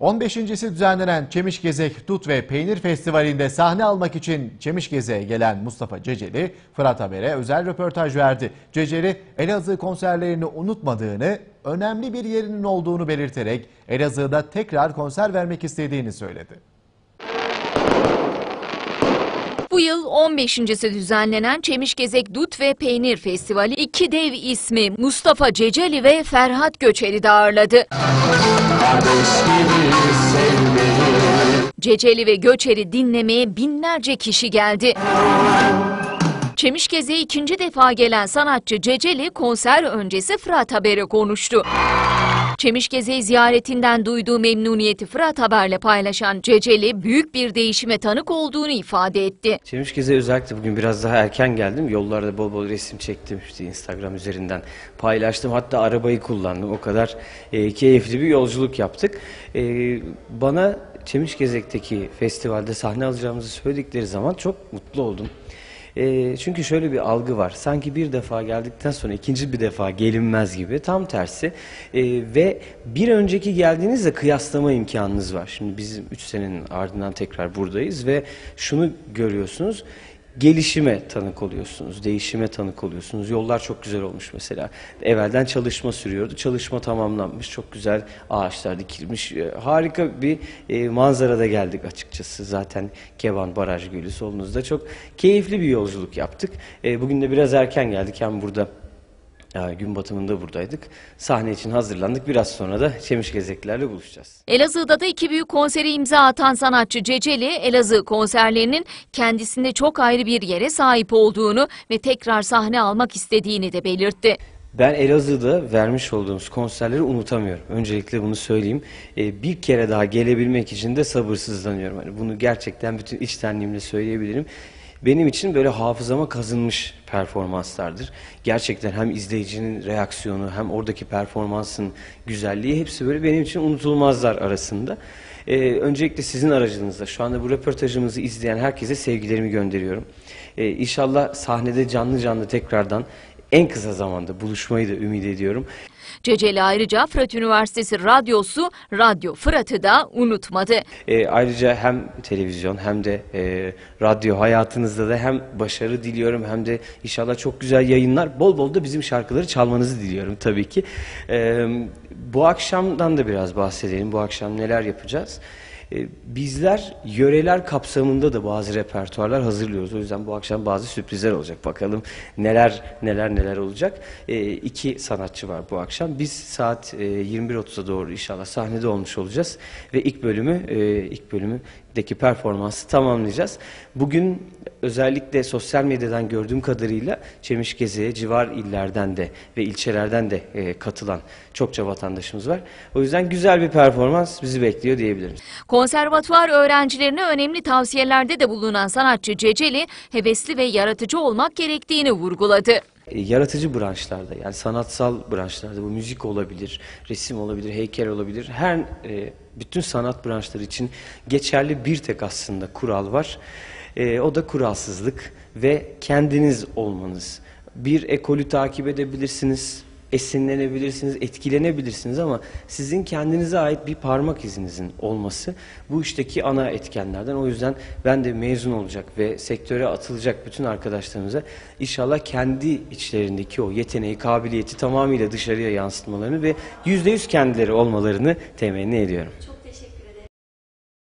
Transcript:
15.si düzenlenen Çemiş Gezek Dut ve Peynir Festivali'nde sahne almak için Çemiş Gezek'e gelen Mustafa Ceceli, Fırat Haber'e özel röportaj verdi. Ceceli, Elazığ konserlerini unutmadığını, önemli bir yerinin olduğunu belirterek Elazığ'da tekrar konser vermek istediğini söyledi. Bu yıl 15.si düzenlenen Çemişgezek Dut ve Peynir Festivali iki dev ismi Mustafa Ceceli ve Ferhat Göçer'i ağırladı. Ceceli ve Göçer'i dinlemeye binlerce kişi geldi. Çemişgeze'ye ikinci defa gelen sanatçı Ceceli konser öncesi Fırat Haber'e konuştu. Çemişgeze'yi ziyaretinden duyduğu memnuniyeti Fırat Haber'le paylaşan Ceceli büyük bir değişime tanık olduğunu ifade etti. Çemişgez'e özellikle bugün biraz daha erken geldim. Yollarda bol bol resim çektim işte Instagram üzerinden paylaştım. Hatta arabayı kullandım. O kadar e, keyifli bir yolculuk yaptık. E, bana Çemişgezek'teki festivalde sahne alacağımızı söyledikleri zaman çok mutlu oldum. E, çünkü şöyle bir algı var. Sanki bir defa geldikten sonra ikinci bir defa gelinmez gibi. Tam tersi. E, ve bir önceki geldiğinizde kıyaslama imkanınız var. Şimdi bizim 3 senenin ardından tekrar buradayız ve şunu görüyorsunuz gelişime tanık oluyorsunuz, değişime tanık oluyorsunuz. Yollar çok güzel olmuş mesela. Evvelden çalışma sürüyordu. Çalışma tamamlanmış. Çok güzel ağaçlar dikilmiş. E, Harika bir e, manzarada geldik açıkçası. Zaten Keban Baraj Gölü solunuzda. Çok keyifli bir yolculuk yaptık. E, Bugün de biraz erken geldik. Hem burada e, gün batımında buradaydık. Sahne için hazırlandık. Biraz sonra da Çemişgezeklerle buluşacağız. Elazığ'da da iki büyük konseri imza atan sanatçı Ceceli, Elazığ konserlerinin kendisinde çok ayrı bir yere sahip olduğunu ve tekrar sahne almak istediğini de belirtti. Ben Elazığ'da vermiş olduğumuz konserleri unutamıyorum. Öncelikle bunu söyleyeyim. Ee, bir kere daha gelebilmek için de sabırsızlanıyorum. Hani bunu gerçekten bütün içtenliğimle söyleyebilirim. Benim için böyle hafızama kazınmış performanslardır. Gerçekten hem izleyicinin reaksiyonu hem oradaki performansın güzelliği hepsi böyle benim için unutulmazlar arasında. Ee, öncelikle sizin aracınızda şu anda bu röportajımızı izleyen herkese sevgilerimi gönderiyorum. Ee, inşallah sahnede canlı canlı tekrardan en kısa zamanda buluşmayı da ümit ediyorum. Ceceli ayrıca Fırat Üniversitesi Radyosu Radyo Fırat'ı da unutmadı. E, ayrıca hem televizyon hem de e, radyo hayatınızda da hem başarı diliyorum hem de inşallah çok güzel yayınlar. Bol bol da bizim şarkıları çalmanızı diliyorum tabii ki. E, bu akşamdan da biraz bahsedelim. Bu akşam neler yapacağız? E, bizler yöreler kapsamında da bazı repertuarlar hazırlıyoruz. O yüzden bu akşam bazı sürprizler olacak. Bakalım neler neler neler olacak. E, iki sanatçı var bu akşam. Biz saat e, 21.30'a doğru inşallah sahnede olmuş olacağız ve ilk bölümü e, ilk bölümündeki performansı tamamlayacağız. Bugün özellikle sosyal medyadan gördüğüm kadarıyla Çemişgeze'ye civar illerden de ve ilçelerden de e, katılan çokça vatandaşımız var. O yüzden güzel bir performans bizi bekliyor diyebilirim. Konservatuvar öğrencilerine önemli tavsiyelerde de bulunan sanatçı Ceceli, hevesli ve yaratıcı olmak gerektiğini vurguladı. E, yaratıcı branşlarda yani sanatsal branşlarda bu müzik olabilir, resim olabilir, heykel olabilir. Her e, bütün sanat branşları için geçerli bir tek aslında kural var. E, o da kuralsızlık ve kendiniz olmanız. Bir ekolü takip edebilirsiniz, esinlenebilirsiniz, etkilenebilirsiniz ama sizin kendinize ait bir parmak izinizin olması bu işteki ana etkenlerden. O yüzden ben de mezun olacak ve sektöre atılacak bütün arkadaşlarımıza inşallah kendi içlerindeki o yeteneği, kabiliyeti tamamıyla dışarıya yansıtmalarını ve yüzde yüz kendileri olmalarını temenni ediyorum.